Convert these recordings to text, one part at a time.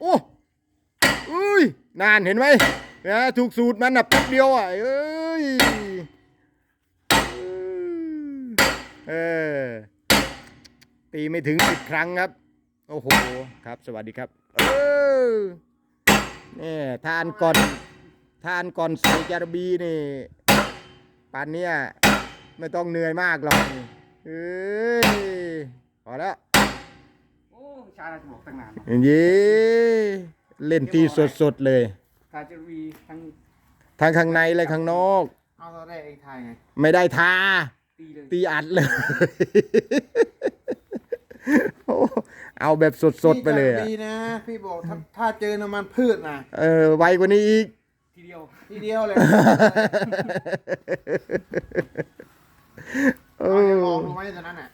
โอ้อุ้ยนานเห็นไหมนะถูกสูตรมันน่ะแป๊บเดียวอะเอ้ยเออตีไม่ถึงสิบครั้งครับ โอ้โหครับ สวัสดีครับ เออนี่ทานก่อนทานก่อนใส่จารบีนี่ป่านเนี้ยไม่ต้องเหนื่อยมากหรอกเอ้ยพอแล้ว ชาเราจะบอกตั้งนานอย่างนี้เล่นทีสดๆเลยกาจะวีทั้งทั้งข้างในและข้างนอก เอาตอนแรกไอ้ไทยไงไม่ได้ทาตีเลยตีอัดเลยโอ้เอาแบบสดๆไปเลยอะดีนะ พี่บอกถ้าถ้าเจอน้ำมันพืชนะเออไวกว่านี้อีกทีเดียวทีเดียวเลยเอาอจะลองดูไหมตอนนั้นอะ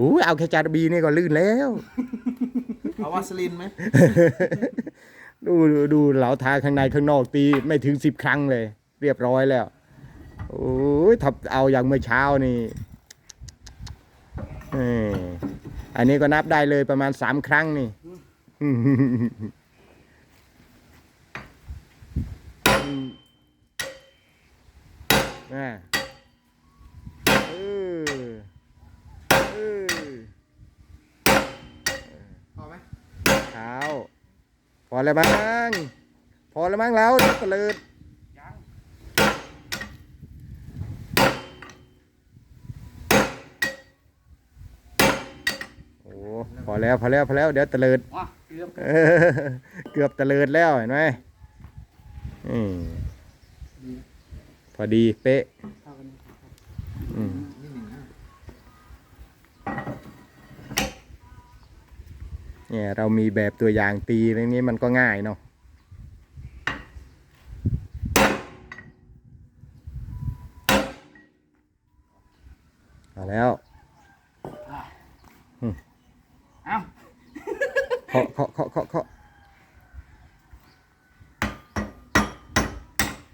ออโอ้ยเอาแค่จารบีนี่ก็ลื่นแล้ว เอาวาสลินไหมดูดูดูเหลาทาข้างในข้างนอกตีไม่ถึงสิบครั้งเลย เรียบร้อยแล้ว โอ้ยถ้าเอาอย่างเมื่อเช้านี่เอออันนี้ก็นับได้เลยประมาณสามครั้งนี่อ่าเออเออ พอไหม เท้า พอแล้วมั้ง พอแล้วมั้งแล้วเดี๋ยวตะเลิดยังโอ้พอแล้วพอแล้วพอแล้วเดี๋ยวตะเลิดว้าเกือบเออเกือบตะเลิดแล้วเห็นไหมอืมพอดีเป๊ะ เท่ากัน อืม นิดหนึ่งนะ เนี่ยเรามีแบบตัวอย่างตีเรื่องนี้มันก็ง่ายเนาะเอาแล้วเอ้าเคาะเคาะเคาะเคาะเคาะ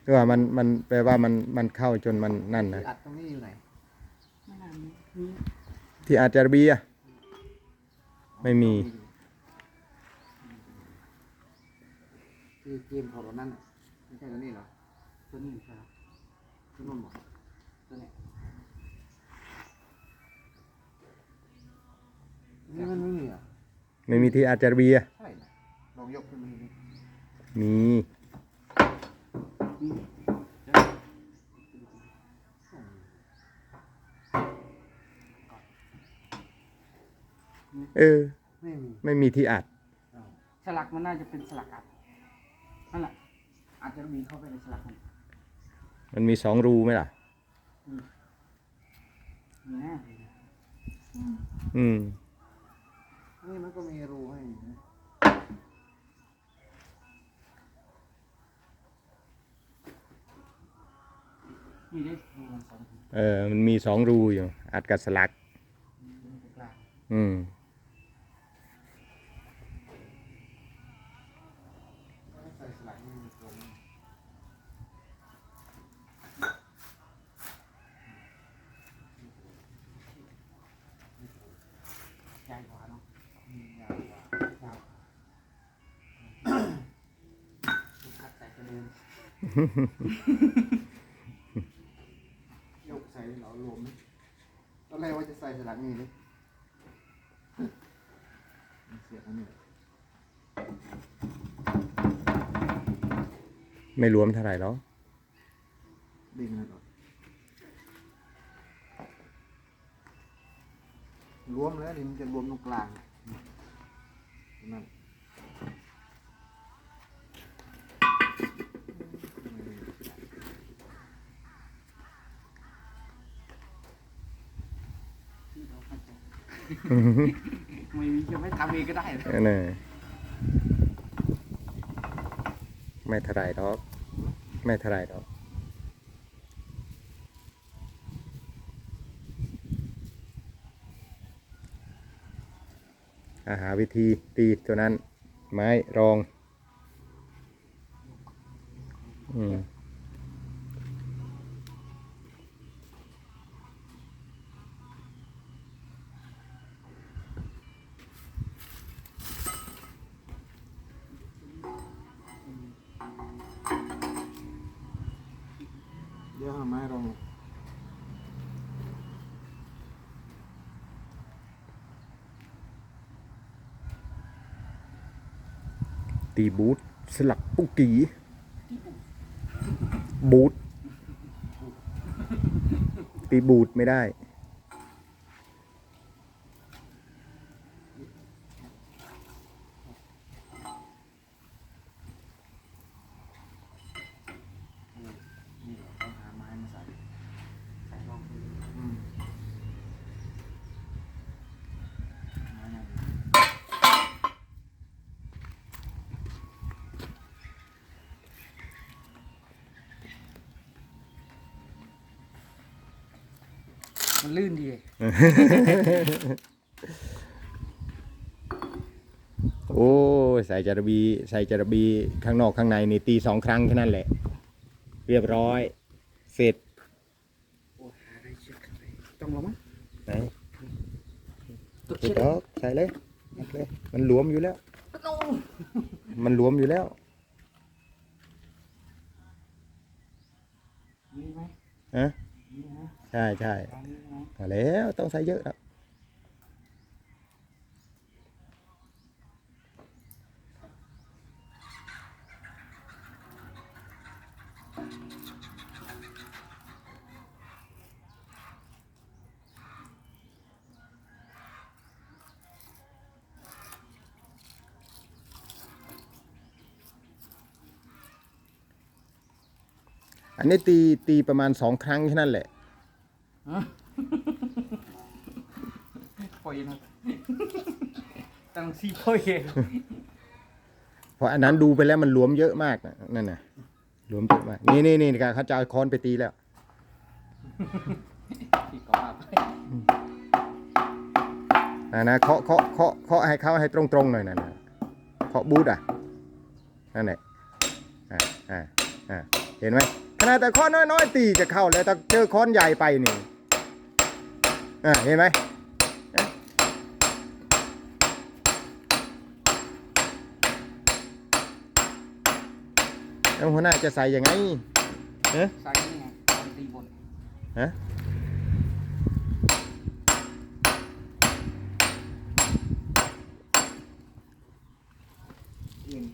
คือว่ามันมันแปลว่ามันมันเข้าจนมันนั่นนะอัดตรงนี้อยู่ไหนไม่นานนี้มีที่อาจจะบีอะไม่มี คือเกมของเรานั่นน่ะไม่ใช่ตัวนี้เหรอตัวนี้ครับตัวนู้นบอกตัวเนี้ยนี่มันไม่มีเหรอะไม่มีที่อาจจะบีอะใช่นะลองยกขึ้นมาดูดิมีมีเออ ไม่มีไม่มีที่อัดอ้าวสลักมันน่าจะเป็นสลักอัด นั่นแหละอาจจะมีเข้าไปในสลักมันมันมีสองรูไหมล่ะ มีแน่อืม นี่มันก็มีรูให้นะมีได้ดูมันสองทีเออ มันมีสองรูอยู่ อัดกับสลักกลาง อืม ใส่สลักนี่มีตัวนี้ ใหญ่กว่าเนาะ อืมยาวกว่า ถูกคัดแต่จะเดิน ยกใส่เหลารวมไหมตอนแรกว่าจะใส่สลักนี่เลยเสียบอันนี้ไม่รวมเท่าไหร่หรอกดึงมันออกรวมแล้วนี่มันจะรวมตรงกลางนั่น ไม่มีจะไม่ทำเองก็ได้เลยเออเนอะไม่ท่าไหรอก ไม่ท่าไหร่หรอกอาหาวิธีตีตัวนั้น ไม้รอง อืม ดี๋ยวหาไม้รองตีบูทสลักปุกกีบูทตีบูทไม่ได้ นี่เหรอต้องหาไม้มาใส่ใส่รองพื้น อืม ไม้นั่น มันลื่นดี โอ้ยใส่จารบีใส่จารบีข้างนอกข้างในนี่ตีสองครั้งแค่นั้นแหละ เรียบร้อย เสร็จโอ้ยหาได้เชือกกันเลยต้องลงมั้ยไหนตุกเสร็เชืจอกแล้วใส่เลยมัดเลย มันหลวมอยู่แล้วน้องมันหลวมอยู่แล้ว มีไหมฮะ มีไหมใช่ใช่ตอนนี้ไหมเอา แล้วต้องใส่เยอะครับอันนี้ตีตีประมาณสองครั้งแค่นั้นแหละ ปล่อยนะตั้งซี่พ่อยเองเพราะอันนั้นดูไปแล้วมันหลวมเยอะมากนะนั่นน่ะหลวมเยอะมาก นี่นี่นี่การเขาจะเอาค้อนไปตีแล้วที่ก็ว่าไปนะนะเคาะเคาะเคาะเคาะให้เขาให้ตรงตรงๆหน่อยนะนะเคาะบูทอะนั่นแหละอ่าอ่าอ่าเห็นไหมขนาดแต่ค้อนน้อยๆตีจะเข้าแล้วแต่เจอค้อนใหญ่ไปนี่อ่าเห็นไหมอะ แล้วหัวหน้าจะใส่ยังไงเอ๊ะใส่นี่ไงตอนตีบนฮะเอียง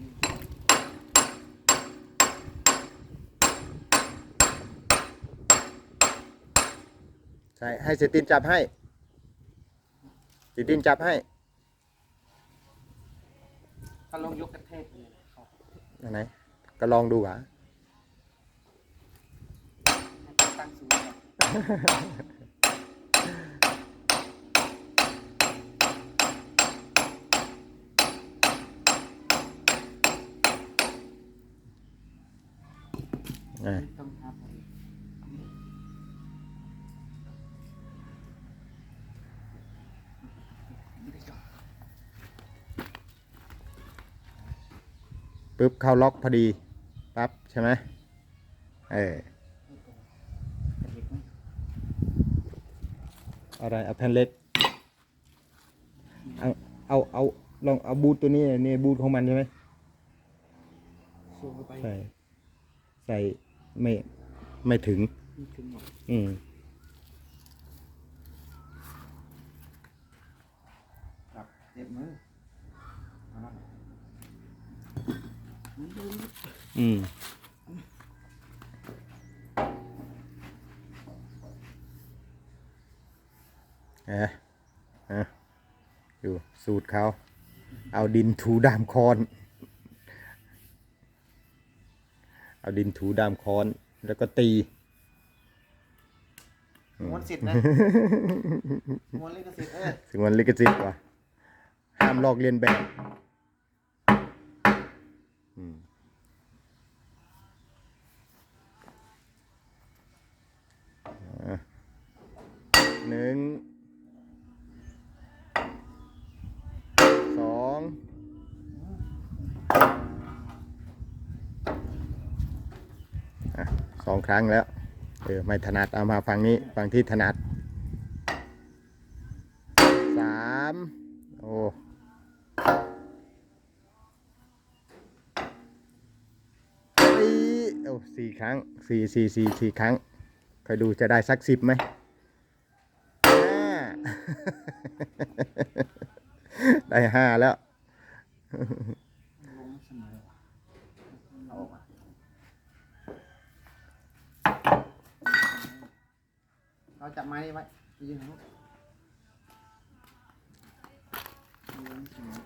ใช่ให้เสยตินจับให้เสยตินจับให้ถ้าลงยกกระเทศเลยเขาอันไหน ก็ลองดูอะให้ตั้งสูงก่อนอะต้องหาพอดีไม่ได้ยกปึ๊บเข้าล็อกพอดี ปั๊บใช่ไหมเออเด็กไหมอะไรเอาแผ่นเหล็ก เอา เอา เอาลองเอาบูทตัวนี้นี่บูทของมันใช่ไหมสูงเข้าไปใส่ ใส่ไม่ ไม่ถึงนี่ถึงหมดอืม ครับเจ็บมือเอาละมันดึง อืมเอะเอะดูสูตรเขาเอาดินถูดามคอน เอาดินถูดามคอน แล้วก็ตีม้วนเสร็จนะม้วนเลยก็เสร็จเออถึงวันลิขสิทธิ์ว่ะห้ามลอกเลียนแบบ อืม หนึ่งสองสองครั้งแล้ว เออ ไม่ถนัด เอามาฝั่งนี้ฝั่งที่ถนัดสามโอ้สี่โอ้สี่ครั้งสี่สี่สี่สี่ครั้งคอยดูจะได้สักสิบไหม ได้ห้าแล้วเราจับไม้ไว้ยืนทางนู้นลงเสมอ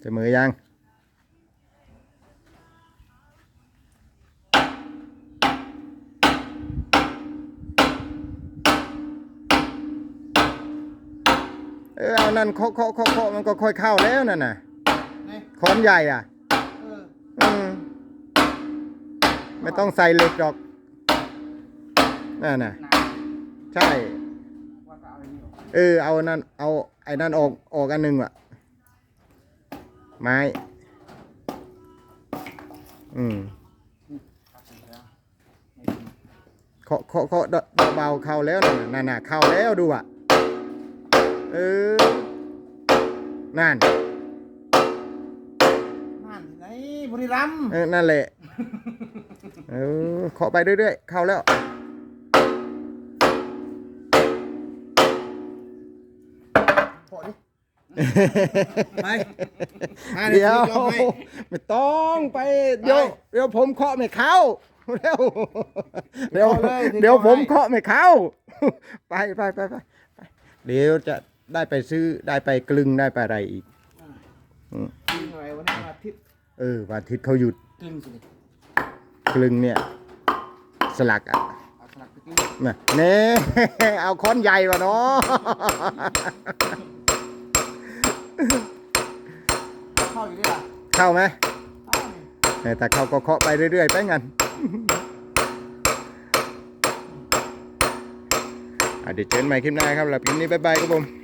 เสมอยัง เออเอานั่นเคาะเคาะเคาะเคาะมันก็ค่อยเข้าแล้วนั่นน่ะนี่ค้อนใหญ่อะ เอออืมไม่ต้องใส่เหล็กดอกนั่นน่ะ หนาใช่ ว่าก็เอาไอ้นี่ออกเออ เอานั่น เอาไอ้นั่นออก ออกอันหนึ่งว่ะไม้ อืม ตัดเสร็จแล้วไม่ดีเคาะเคาะเคาะเบาๆเข้าแล้วนั่นน่ะนั่นน่ะเข้าแล้วดูอะ เออ นั่น นั่นไงบุรีรัมย์เออ นั่นแหละ เออเคาะไปเรื่อยๆ เข้าแล้วโผล่ดิ ไปอะเดี๋ยว ลองให้ ไม่ต้องไป เดี๋ยว เดี๋ยวผมเคาะไม่เข้า เร็ว เดี๋ยว เคาะเลยเดี๋ยวผมเคาะให้ เคาะไม่เข้า ไปไปไปไปไปเดี๋ยวจะ ได้ไปซื้อได้ไปกลึงได้ไปอะไรอีกกินหน่อยวันนี้วันอาทิตย์เออวันอาทิตย์เขาหยุดกลึงสิกลึงเนี่ย สลักอะเอาสลักไปกลึงน่ะเน่ เอาค้อนใหญ่กว่าเนาะ เข้าอยู่ด้วยล่ะเข้าไหมเข้านี่เออแต่เขาก็เคาะไปเรื่อยๆไปงั้นอะเดี๋ยวเจอกันใหม่คลิปหน้าครับแล้วคลิปนี้บ๊ายบายครับผม